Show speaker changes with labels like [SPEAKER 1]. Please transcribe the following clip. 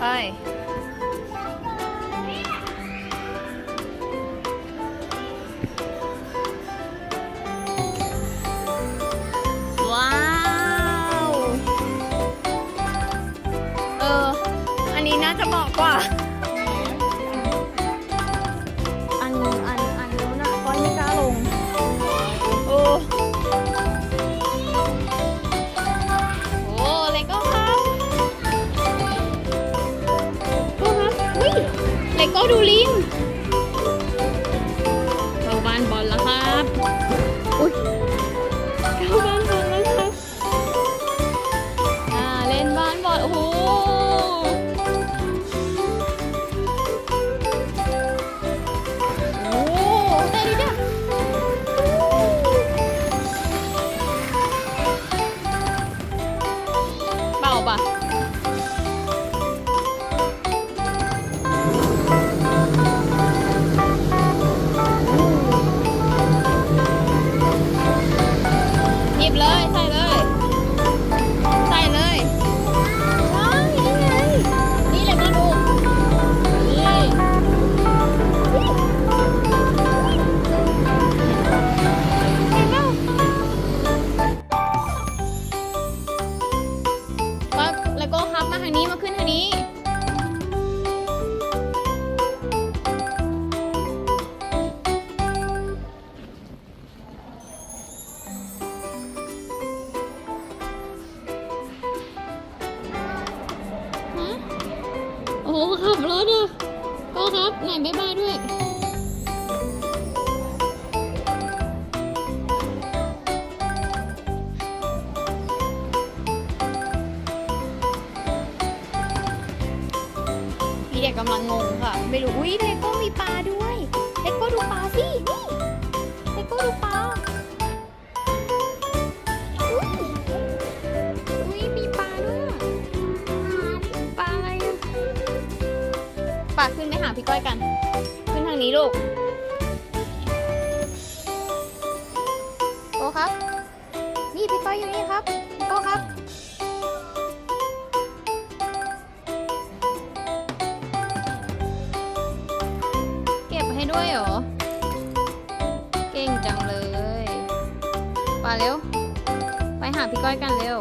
[SPEAKER 1] ไปว้าว เออ อันนี้น่าจะเหมาะกว่า เลโก้ดูลิง ว่าแล้วก็ครับมาทางนี้มาขึ้นทางนี้ฮะโอ้โหขับรถอะก็ครับไหนบ๊ายบายด้วย พี่เด็กกำลังงงค่ะ ไม่รู้อุ้ยเลโก้มีปลาด้วยเลโก้ดูปลาสินี่เลโก้ดูปลาอุ้ยอุ้ยมีปลาด้วยอะปลาอะไรอะปลาขึ้นไปหาพี่ก้อยกัน ขึ้นทางนี้ลูกโกครับ นี่พี่ก้อยอยู่นี่ครับ ด้วยเหรอ เก่งจังเลย ไปเร็ว ไปหาพี่ก้อยกันเร็ว